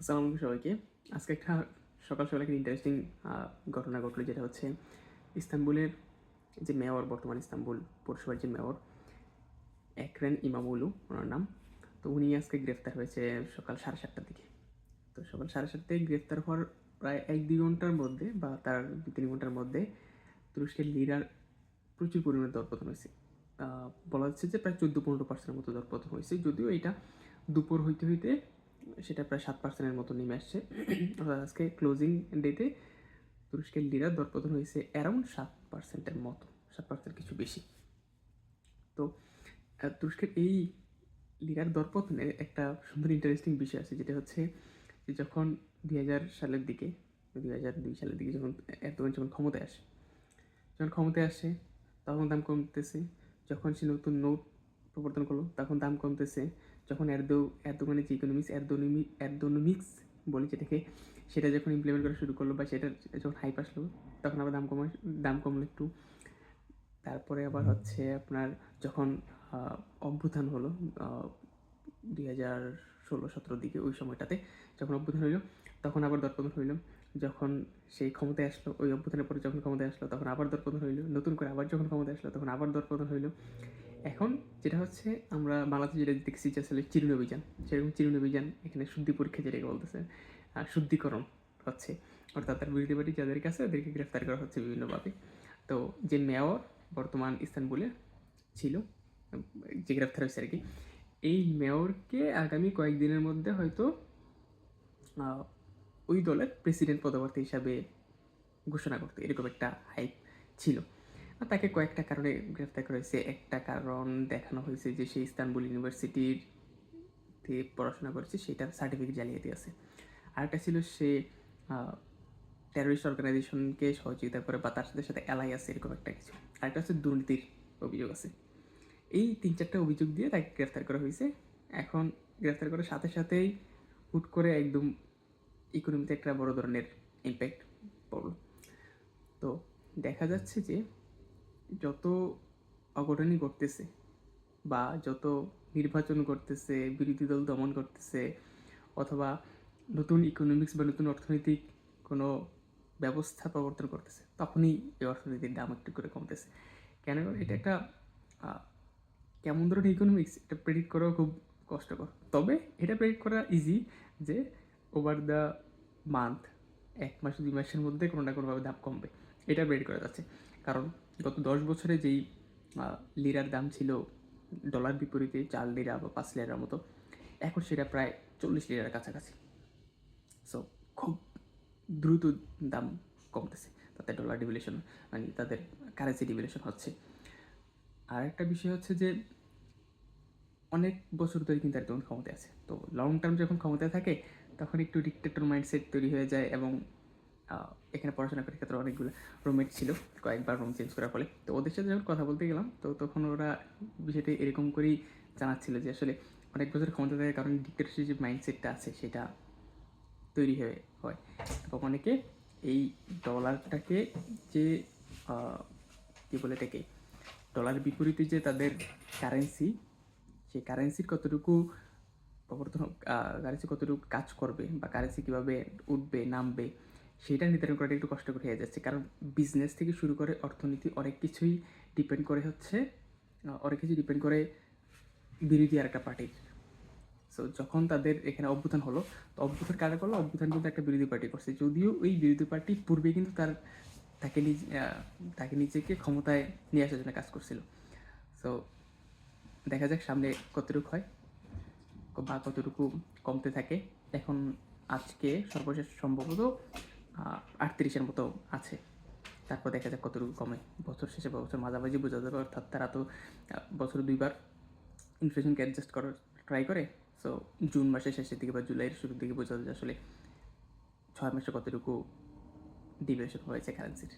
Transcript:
আসসালামু সবাইকে। আজকে একটা সকাল সকাল একটা ইন্টারেস্টিং ঘটনা ঘটলো যেটা হচ্ছে ইস্তানবুলের যে মেয়র, বর্তমান ইস্তানবুল পৌরসভার যে মেয়র, একরেন ইমামুলু, ওনার নাম। তো উনি আজকে গ্রেফতার হয়েছে সকাল সাড়ে সাতটার দিকে। তো সকাল সাড়ে সাতটায় গ্রেফতার হওয়ার প্রায় এক দুই ঘণ্টার মধ্যে বা তার দু তিন ঘণ্টার মধ্যে তুরস্কের লিরার প্রচুর পরিমাণে দরপতন হয়েছে। বলা হচ্ছে যে প্রায় চোদ্দ পনেরো পার্সেন্টের মতো দরপতন হয়েছে। যদিও এটা দুপুর হইতে হইতে সেটা প্রায় সাত পার্সেন্টের মতো নেমে আসছে। অর্থাৎ আজকে ক্লোজিং ডেতে তুরস্কের লিরা দরপতন হয়েছে অ্যারাউন্ড সাত পার্সেন্টের মতো, সাত পার্সেন্ট কিছু বেশি। তো তুরস্কের এই লিরার দরপতনের একটা সুন্দর ইন্টারেস্টিং বিষয় আছে, যেটা হচ্ছে যে যখন দুই হাজার সালের দিকে, দুই হাজার দুই সালের দিকে যখন এরদোগান যখন ক্ষমতায় আসে, যখন ক্ষমতায় আসে, তখন দাম কমতেছে। যখন সে নতুন নোট প্রবর্তন করল, তখন দাম কমতেছে। যখন এরদো এরদোগানের যে ইকোনমিক্স এরদোনমি এরদোনমিক্স বলি যেটাকে সেটা যখন ইমপ্লিমেন্ট করা শুরু করল বা সেটা যখন হাইপ আসলো তখন আবার দাম কমা দাম কমলো একটু। তারপরে আবার হচ্ছে আপনার যখন অভ্যুত্থান হলো দুই হাজার ষোলো সতেরো দিকে ওই সময়টাতে যখন অভ্যুত্থান হইল তখন আবার দরপতন হইল। যখন সেই ক্ষমতায় আসলো ওই অভ্যুত্থানের পরে যখন ক্ষমতায় আসলো তখন আবার দরপতন হইল। নতুন করে আবার যখন ক্ষমতায় আসলো তখন আবার দরপতন হইল। এখন যেটা হচ্ছে, আমরা বাংলাদেশে যেটা দেখছি যে আসলে চিরুনি অভিযান সেরকম চিরুনি অভিযান, এখানে শুদ্ধি পরীক্ষা যেটাকে বলতেছে শুদ্ধিকরণ হচ্ছে। অর্থাৎ তার বিরোধী পার্টি যাদের কাছে ওদেরকে গ্রেফতার করা হচ্ছে বিভিন্নভাবে তো যে মেয়র বর্তমান ইস্তানবুলে ছিল যে গ্রেফতার হয়েছে আর কি এই মেয়রকে আগামী কয়েকদিনের মধ্যে হয়তো ওই দলের প্রেসিডেন্ট পদপ্রার্থী হিসাবে ঘোষণা করতে, এরকম একটা হাইপ ছিল। তাকে কয়েকটা কারণে গ্রেফতার করা হয়েছে একটা কারণ দেখানো হয়েছে যে সে ইস্তানবুল ইউনিভার্সিটির পড়াশোনা করেছে সেটার সার্টিফিকেট জালিয়াতি আছে। আরেকটা ছিল সে টেরোরিস্ট অর্গানাইজেশনকে সহযোগিতা করে বা তার সাথে সাথে এলাই আছে, এরকম একটা কিছু। আরেকটা হচ্ছে দুর্নীতির অভিযোগ আছে। এই তিন চারটা অভিযোগ দিয়ে তাকে গ্রেফতার করা হয়েছে। এখন গ্রেফতার করার সাথে সাথেই হুট করে একদম ইকোনমিতে একটা বড় ধরনের ইম্প্যাক্ট পড়ল। তো দেখা যাচ্ছে যে যত অঘটনই ঘটতেছে বা যত নির্বাচন করতেছে বিরোধী দল দমন করতেছে অথবা নতুন ইকোনমিক্স বা নতুন অর্থনৈতিক কোনো ব্যবস্থা প্রবর্তন করতেছে, তখনই এই অর্থনীতির দাম একটু করে কমতেছে। কেন? এটা একটা কেমন ধরনের ইকোনমিক্স এটা প্রেডিক্ট করাও খুব কষ্টকর। তবে এটা প্রেডিক্ট করা ইজি যে ওভার দ্য মান্থ এক মাস, দুই মাসের মধ্যে কোনো না কোনোভাবে দাম কমবে। এটা প্রেডিক্ট করা যাচ্ছে। কারণ গত দশ বছরে যেই লিরার দাম ছিল ডলার বিপরীতে চার লিরা বা পাঁচ লিরার মতো, এখন সেটা প্রায় চল্লিশ লিরার কাছাকাছি। সো খুব দ্রুত দাম কমতেছে, তাতে ডলার ডিভ্যালুয়েশন মানে তাদের কারেন্সি ডিভ্যালুয়েশন হচ্ছে। আর একটা বিষয় হচ্ছে যে, অনেক বছর ধরে কিন্তু একদম ক্ষমতায় আছে। তো লং টার্ম যখন ক্ষমতায় থাকে, তখন একটু ডিক্টেটর মাইন্ডসেট তৈরি হয়ে যায় এবং এখানে পড়াশোনা করার ক্ষেত্রে অনেকগুলো রুমমেট ছিল, কয়েকবার রুম চেঞ্জ করার ফলে। তো ওদের সাথে যখন কথা বলতে গেলাম, তো তখন ওরা বিষয়টি এরকম করেই জানাচ্ছিল যে আসলে অনেক বছর ক্ষমতা থাকার কারণে ডিক্টেটরশিপ যে মাইন্ডসেটটা আছে, সেটা তৈরি হয়ে, হয়। এবং অনেকে এই ডলারটাকে যে কি বলে এটাকে ডলারের বিপরীতে যে তাদের কারেন্সি সেই কারেন্সির কতটুকু প্রবর্তন কারেন্সি কতটুকু কাজ করবে বা কারেন্সি কীভাবে উঠবে, নামবে সেটা নির্ধারণ করাটা একটু কষ্টকর হয়ে যাচ্ছে। কারণ বিজনেস থেকে শুরু করে অর্থনীতি অনেক কিছুই ডিপেন্ড করে হচ্ছে অনেক কিছু ডিপেন্ড করে বিরোধী আর একটা পার্টির সো যখন তাদের এখানে অভ্যুত্থান হলো, তো অভ্যুত্থান কারা করল? অভ্যুত্থান কিন্তু একটা বিরোধী পার্টি করছে। যদিও ওই বিরোধী পার্টি পূর্বে কিন্তু তার, তাকে নিজ তাকে নিজেকে ক্ষমতায় নিয়ে আসার জন্য কাজ করছিল। সো দেখা যাক সামনে কতটুকু হয় বা কতটুকু কমতে থাকে। এখন আজকে সর্বশেষ সম্ভবত আটত্রিশের মতো আছে। তারপর দেখা যাক কতটুকু কমে। বছর শেষে বছর মাঝামাঝি বোঝা যাবে, অর্থাৎ তারা তো বছরে দুইবার ইনফ্লেশনকে অ্যাডজাস্ট করার ট্রাই করে। সো জুন মাসের শেষের দিকে বা জুলাইয়ের শুরুর দিকে বোঝা যায় আসলে ছয় মাসে কতটুকু ডিভিয়েশন হয়েছে কারেন্সির